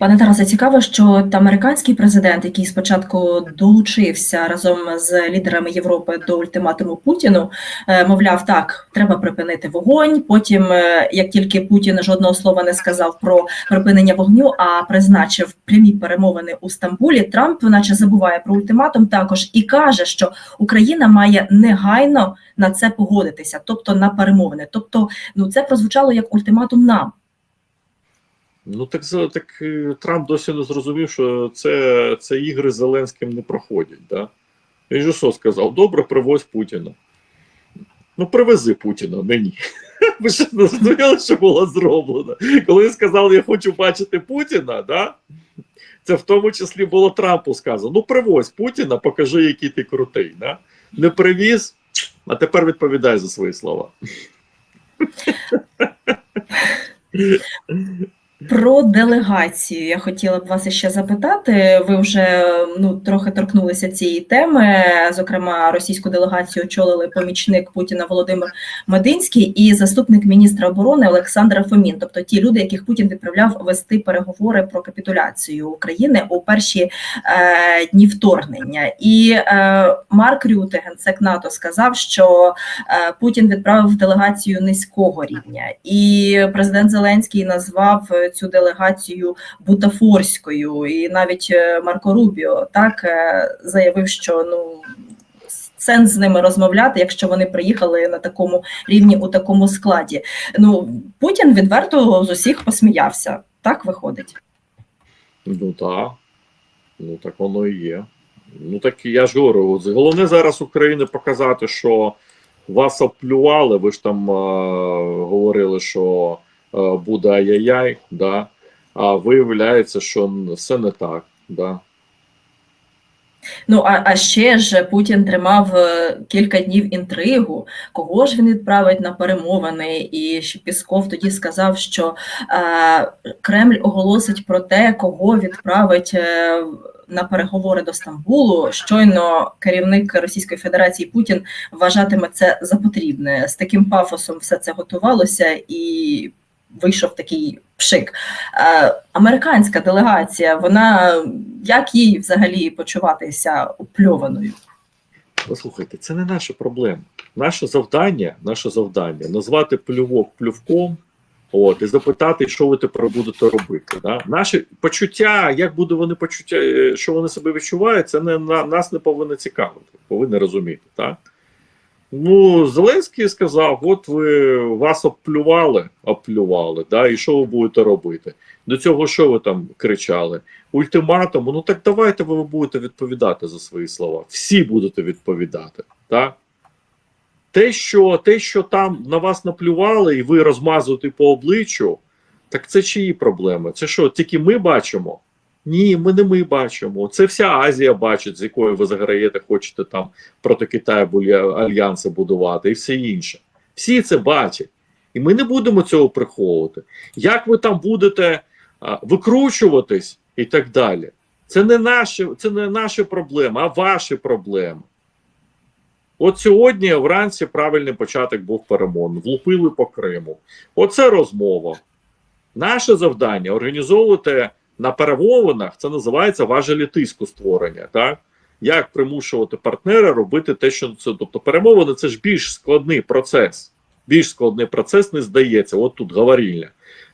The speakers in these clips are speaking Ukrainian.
Пане Тарасе, цікаво, що от американський президент, який спочатку долучився разом з лідерами Європи до ультиматуму Путіну, е, мовляв, так, треба припинити вогонь. Потім, е, як тільки Путін жодного слова не сказав про припинення вогню, а призначив прямі перемовини у Стамбулі, Трамп, наче забуває про ультиматум, також і каже, що Україна має негайно на це погодитися, тобто на перемовини. Тобто, ну це прозвучало як ультиматум нам. Ну так так е, Трамп досі не зрозумів, що це, це ігри з Зеленським не проходять. Да? Він же що сказав? Добре, привозь Путіна. Ну, привези Путіна, мені. Ви ж не зрозуміли, що було зроблено. Коли він сказав, я хочу бачити Путіна, да? це в тому числі було Трампу сказано: ну, привозь Путіна, покажи, який ти крутий. Да? Не привіз, а тепер відповідай за свої слова. Про делегацію я хотіла б вас ще запитати. Ви вже ну трохи торкнулися цієї теми. Зокрема, російську делегацію очолили помічник Путіна Володимир Мединський і заступник міністра оборони Олександр Фомін, тобто ті люди, яких Путін відправляв вести переговори про капітуляцію України у перші е, дні вторгнення. І е, Марк Рюте, генсек НАТО, сказав, що е, Путін відправив делегацію низького рівня, і президент Зеленський назвав е, цю делегацію бутафорською, і навіть е, Марко Рубіо так е, заявив, що ну. Сенс з ними розмовляти, якщо вони приїхали на такому рівні у такому складі. Ну Путін відверто з усіх посміявся. Так виходить. Ну так. Ну так воно і є. Ну так я ж говорю, головне зараз України показати, що вас оплювали, ви ж там е, говорили, що буде ай-яй-яй, да? а виявляється, що все не так. Да? Ну а, а ще ж Путін тримав е, кілька днів інтригу, кого ж він відправить на перемовини, і Пісков тоді сказав, що е, Кремль оголосить про те, кого відправить е, на переговори до Стамбулу. Щойно керівник Російської Федерації Путін вважатиме це за потрібне. З таким пафосом все це готувалося і. Вийшов такий пшик. Е, американська делегація, вона як їй взагалі почуватися опльованою? Послухайте, це не наша проблема. Наше завдання, наше завдання назвати плювок плювком. От, і запитати, що ви тепер будете робити. Да? Наші почуття, як буде вони почуття, е, що вони себе відчувають, це не на нас не повинно цікавити, повинні розуміти. Так? Ну, Зеленський сказав: от ви вас обплювали, обплювали, да, і що ви будете робити? До цього що ви там кричали? Ультиматум, ну так давайте ви будете відповідати за свої слова. Всі будете відповідати. Так? Те, що те, що там на вас наплювали, і ви розмазуєте по обличчю, так це чиї проблеми? Це що, тільки ми бачимо? Ні, ми не ми бачимо. Це вся Азія бачить, з якою ви заграєте, хочете там проти Китаю альянси будувати, і все інше. Всі це бачать. І ми не будемо цього приховувати. Як ви там будете а, викручуватись і так далі? Це не наші, це не наші проблеми, а ваші проблеми. От сьогодні вранці правильний початок був перемовин. Влупили по Криму. Оце розмова. Наше завдання організовувати на перемовинах, це називається важелі тиску створення. Так? Як примушувати партнера робити те, що це. Тобто, перемовини це ж більш складний процес. Більш складний процес не здається. От тут говорільня.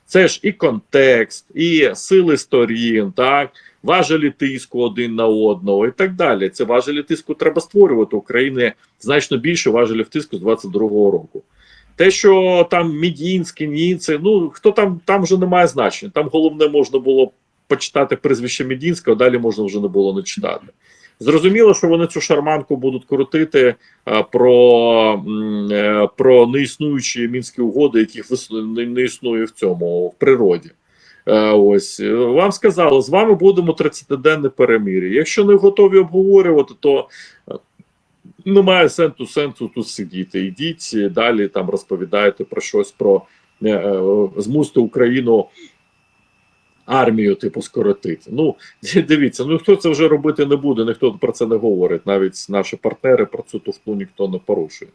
Це ж і контекст, і сили сторін, так, важелі тиску один на одного і так далі. Це важелі тиску треба створювати. України значно більше важелів тиску з 22-го року. Те, що там Мідінський, Ніци, ну хто там там вже не має значення. Там головне можна було почитати прізвище Мідінського, далі можна вже не було не читати. Зрозуміло, що вони цю шарманку будуть крутити а, про м, е, про неіснуючі мінські угоди, яких не, існує в цьому в природі. Е, ось е, вам сказали, з вами будемо 30-денне перемир'я. Якщо не готові обговорювати, то е, немає сенсу сенсу тут сидіти. Ідіть е, далі там розповідайте про щось про е, е, змусити Україну армію, типу, скоротити. Ну дивіться, ну хто це вже робити не буде, ніхто про це не говорить. Навіть наші партнери про цю туфту ніхто не порушує.